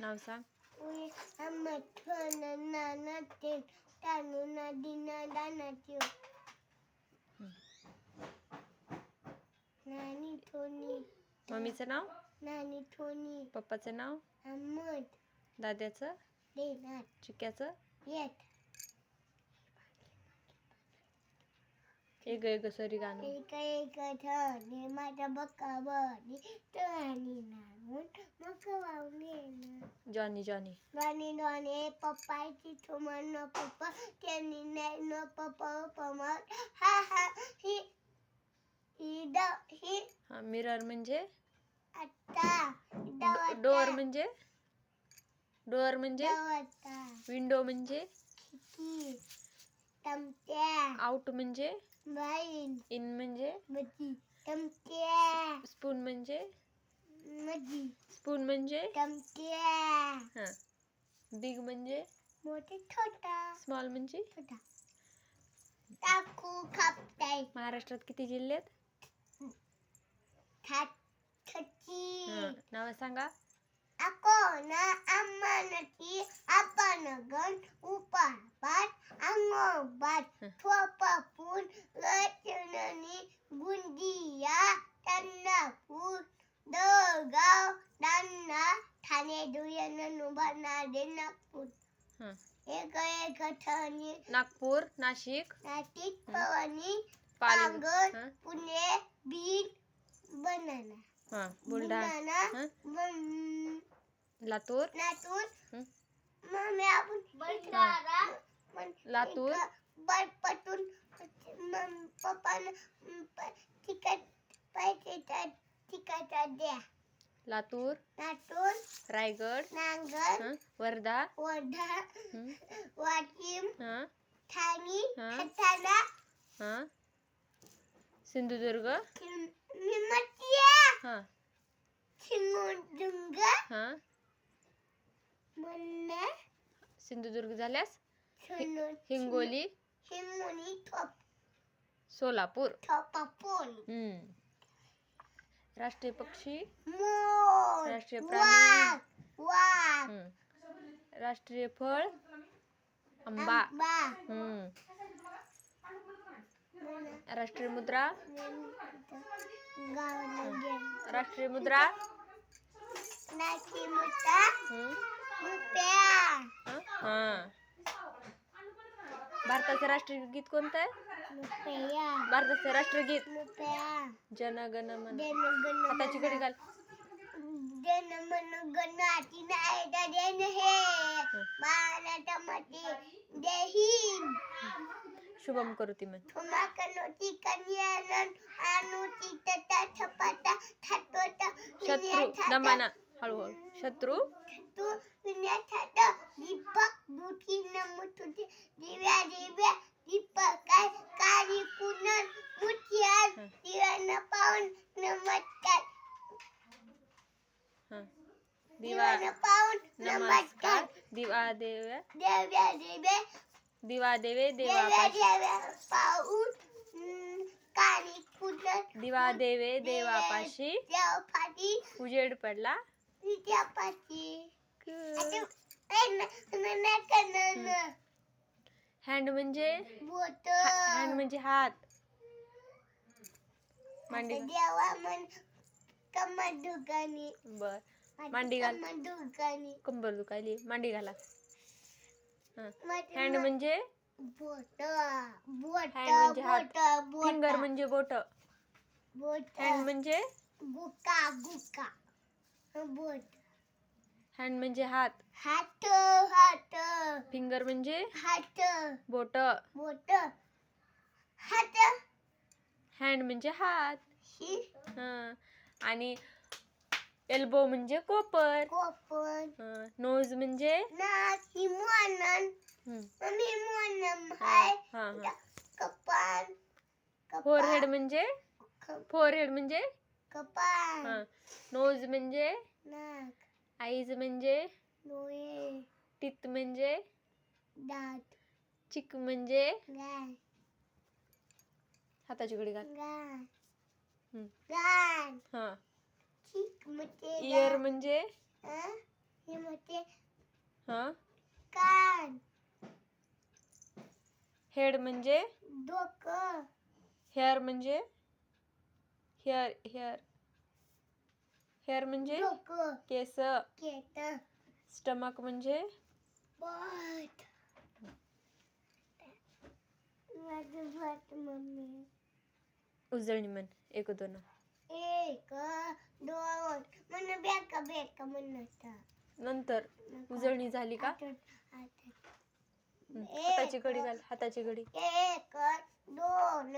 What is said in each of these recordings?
नाव सांग. नानी थोनी मम्मीचं नाव? नानी थोनी पप्पाचं नाव? अहमद दाद्याचं? देनात चिक्क्याचं? येत एक एक सॉरी गाणं. एक एक धनी माझ्या बक्का बनी तणी नाऊन मग वावणे जॉनी जॉनी दोन्ही दोन्ही पप्पाची थुमन न पप्पा त्यांनी नाही न पप्पा पमत हा हा ही ही द ही हा मिरर म्हणजे? आता डोअर म्हणजे? डोअर म्हणजे? दवता विंडो म्हणजे? खिडकी तमत्या आउट म्हणजे? बाईन इन म्हणजे? मधी तमत्या स्पून म्हणजे मधी स्पून म्हणजे? तमत्या हा. बिग म्हणजे? मोठे छोटा. स्मॉल म्हणजे? छोटा. टाकू खापताय. महाराष्ट्रात किती जिल्हे आहेत? नावं सांगा. आपण गण उपापाट अंगोबाट हं. थोपापून रचननी दे नागपूर. हा. एक एक ठणी नागपूर नाशिक. नाशिक पवनी पालघर पालघर हा, पुणे बीड बनाना. हा बुलढाणा बुलढाणा हा, बन लातूर. लातूर. मम्मी आपण भंडारा. लातूर. बरपटून पप्पानं तिकट पैसे तिकट द्या. लातूर लातूर रायगड नांगल हा, वर्धा वर्धा हं, वाशिम हा ठाणे हा. हा सिंधुदुर्ग निमतिया हा सिंगुदुंग हा मन्ना सिंधुदुर्ग झाल्यास सुनु हिंगोली हिंगोली थोप सोलापूर थोपापून हम्म राष्ट्रीय पक्षी? राष्ट्रीय प्राणी? राष्ट्रीय फळ? आंबा. राष्ट्रीय मुद्रा? राष्ट्रीय मुद्रा? हम्म. रुपया हा? भारताचं राष्ट्रीय गीत कोणतं आहे? भारताचं राष्ट्रगीत जनगण मन हाताची कडी घाल. हे. शुभम तटा छपाटा थाटोटा शत्रू दमाना हळूहळू. शत्रू तू विण्याठाट दीपक दुठी नमुतुती दिव्या दिव्या दीपक काय कारी कुनन मुठियान हं. दिव्यान पावन नमस्कार हा दिवा दिव्यान पावन नमस्कार नमस्कार दिवा देव्या देव्या देव्या दिवा देवे देवा देव्या देव्या हं, कारी कुनन दिवा देवे देवापाशी देवपाटी उजेड पडला विद्यापाटी हँड बोट. म्हणजे हँड म्हणजे हात. मांडी. देवा मन कमर दुकानी बर मांडी घाल. दुकानी कंबर दुखायली मांडी घाला. हँड म्हणजे? बोट बोट Hand म्हणजे हात. बोट. बोट फिंगर म्हणजे बोट. बोट. हँड म्हणजे? गुका गुका. बोट. हँड म्हणजे हात. हात हात. फिंगर म्हणजे? हात. बोट. बोट. हात. हँड म्हणजे हात. हा. आणि एल्बो म्हणजे कोपर. कोपन नोज म्हणजे? नाक ही मोनन हाय. हा हा. कपान फोरहेड म्हणजे? फोरहेड म्हणजे? कपान हा नोज म्हणजे? नाक. आईज म्हणजे? डोळे. म्हणजे? दात. चिक म्हणजे? गाय. हाताची घडी घाल. गाय. गाय. हा. इयर म्हणजे? हे? हा कान। हेड म्हणजे? डोकं। हेअर म्हणजे? हेअर हेअर हेअर म्हणजे? डोकं। केस. स्टमक म्हणजे? पोट। माझं पोट मम्मी. उजळणी म्हण एक दोन. एक दोन. म्हणून बेका बेका म्हणत नंतर उजळणी झाली का? हं. हाताची घडी घाल हाताची घडी. एक दोन.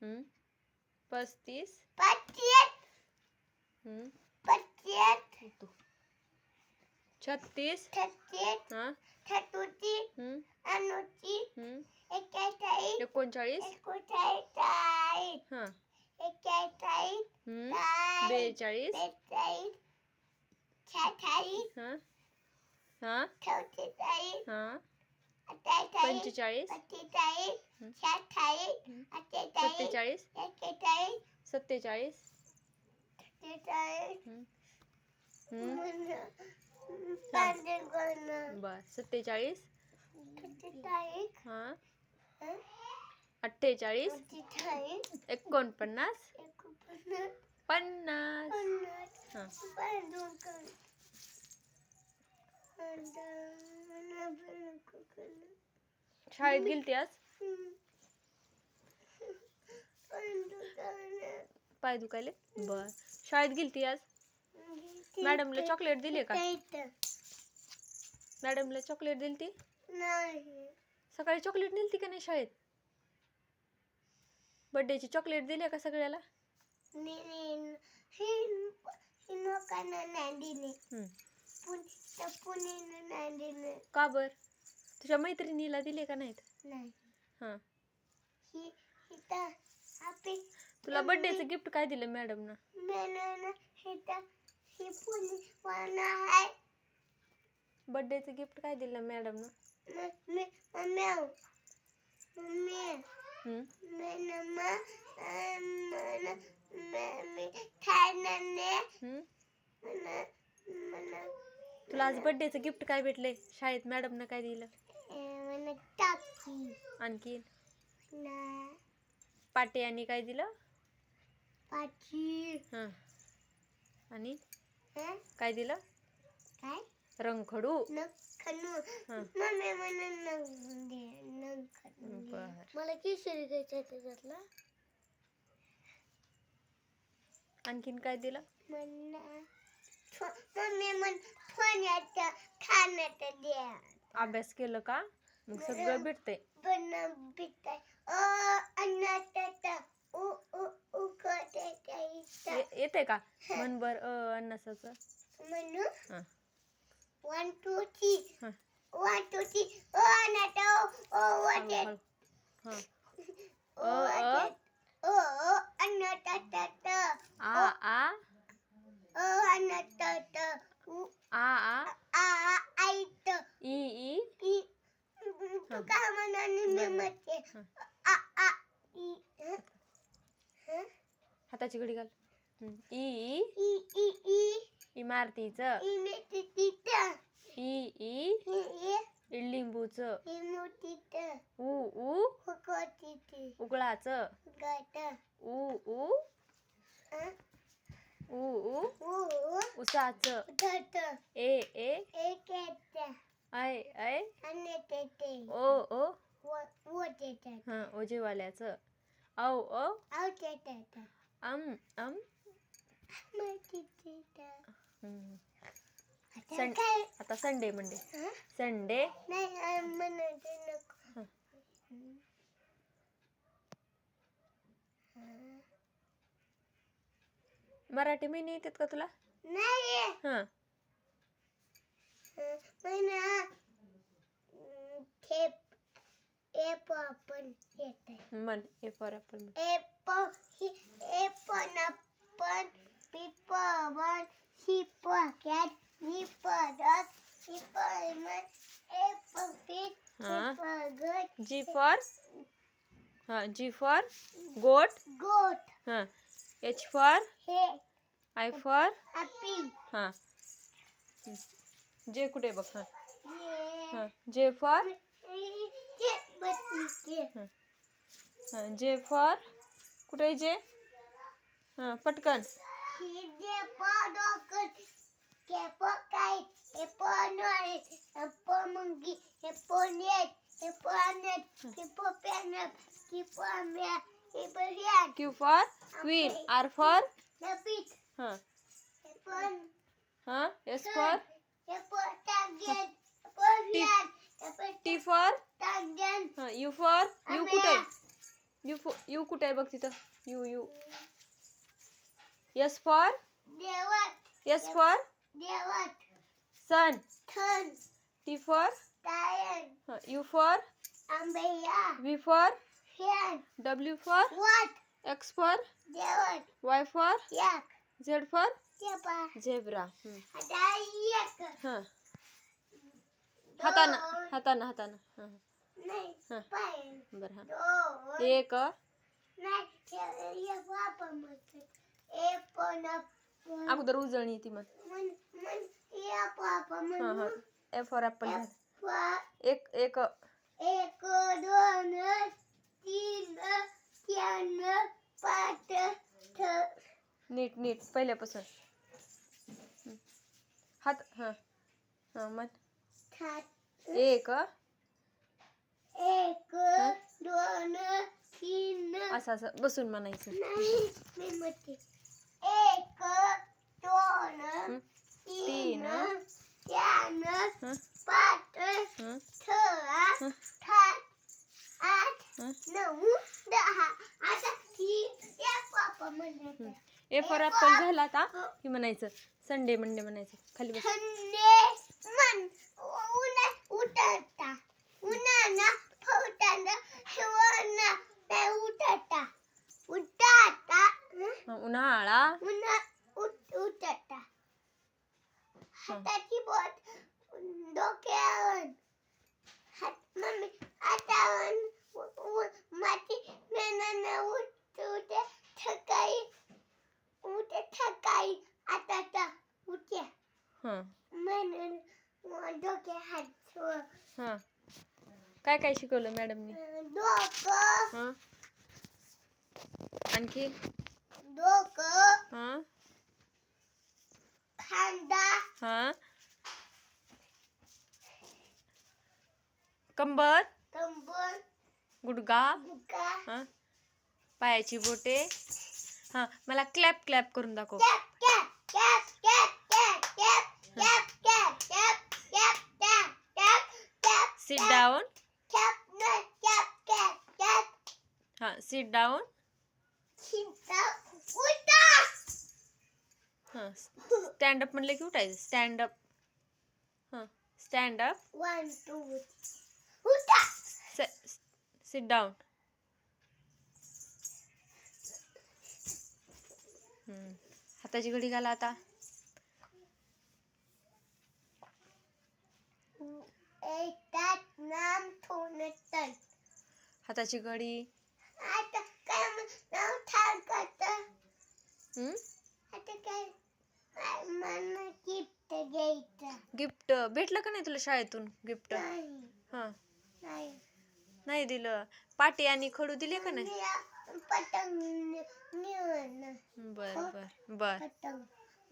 हं. पस्तीस. छत्तीस. हा. हं. हं. एकेचाळीस एकोणचाळीस. एकोणचाळीस. चाळीस हा हं. चाळीस. बेचाळीस. हा. हा. हा. पंचेचाळीस सत्तेचाळीस सत्तेचाळीस अठ्ठेचाळीस एकोणपन्नास पन्नास हाँ. शाळेत गेलती आज? पाय दुखायले? बर. शाळेत गेलती आज? मॅडमला चॉकलेट दिले का? मॅडमला चॉकलेट दिली ती नाही सकाळी चॉकलेट नेलती का नाही शाळेत? बर्थडेची चॉकलेट दिले का सगळ्याला? नाही दिले. का बर? तुझ्या मैत्रिणीला दिले का नाहीत? नाही. हा. ही इथं आपली तुला बर्थडेचं गिफ्ट काय दिलं मॅडमनं मेनन इथं ही पुणे वाना आहे. बर्थडेचं गिफ्ट काय दिलं मॅडमनं मम्मी मम्मी मम्मी. हं? मेनमा मम्मी खायने हं? मला मला तुला आज बर्थडेचं गिफ्ट काय भेटलंय? शाळेत मॅडमनं काय दिलं? मला टाकी. आणखी? ना. पाटे आणि काय दिलं? हां. आणि? हं? काय दिलं? काय? रंगखडू. नखनू हां. मम्मी मला नख दे. नखनू दे. बर. मला केशरी द्यायचा त्याच्यातला. आणखीन काय दिलं? मला मम्मी खाण्याचं द्या. अभ्यास केलं का? मग सगळं भेटतंय. पण ओ अन्नाचं उ उ उ करते ये- येते का? मन बर अ अन्नसाचं. म्हणू? हां. वन टू थ्री हां. वन टू थ्री ओ अन्नाचं ओ हळू वाटे हळू. हां. ओ अ, अ. ओ ओ अन्नाचं. आ आ? ओ आ आ. ई ई? हाताची घडी घाल. हं. ई ई इमारतीचं. ई ई ऊ ऊ हुकोतीची उकळाचं. गट. ऊ ऊ उ. उसाचं. ए ए. आणि ते ओ ओ. हां ओजेवाल्याचं. औ ओ आवटेचं अम अम. मातीचं हं. आता संडे मंडे हं? संडे. मराठी महिने येतात का तुला? नाही. हां. अं, थेप अं, हे ए पण येत आहे मन ए फॉर ॲपल ए पण ही ए पण आपण बी पण ही पॉकेट ही परत ही परमत ए पॉकेट हा. पगट जी फॉर हां जी फॉर गोट. गोट. हा. एच फॉर आय फॉर हा जे कुठे बघ हा. हे. जे फॉर हे. हा जे फॉर कुठे जे हा पटकन. Q for queen R for हां हां S for T for U for U कुठे? यू फॉर यू कुठे आहे बघ तिथं? U U S for S for sun T for U for V for W for X for Y for Z for zebra हां हाताना हाताना हाताना हां बरं एक अगोदर उजळणी ती मग हां ए फॉर ॲपल एक एक एक दोन नीट नीट पहिल्यापासून. हात हा हा मग एक एक दोन तीन असं असं बसून म्हणायचं. एक दोन तीन चार पाच सहा सात आठ हं? नऊ दहा. ही ए फॉर ॲपल झाला आता की म्हणायचं. संडे मंडे म्हणायचं. खाली बस. हा. म्हणून डोके हात. हा. काय काय शिकवलं मॅडमनी? डोकं. हा. आणखी? डोकं. हा. खांदा. हा. कंबर. कंबर. गुडगा बुका हा. पायाची बोटे. हा. मला क्लॅप क्लॅप करून दाखव. Clap clap sit down clap न कॅप कॅप कॅप हा सिट उठा हा स्टँड अप म्हणलं की उठायचं स्टँड अप हा stand up one two sit घडी घाला आता. हाताची घडी? गिफ्ट भेटलं का नाही तुला शाळेतून गिफ्ट हा. नाही. दिलं. पाटी आणि खडू दिले का नाही? बर बर बर.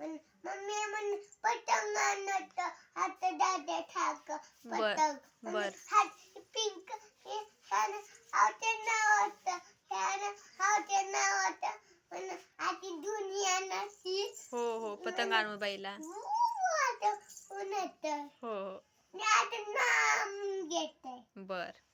मम्मी म्हण पतंग आणत. आता दादा ठाक पतंग. बर. हात पिंक हे हावते नाव होतं. ह्यानं हावते नाव होतं. म्हण आधी दुनिया नशी हो हो पतंग आणू बाईला. आता उन्हात हो हो. मी आता नाम घेते. बर.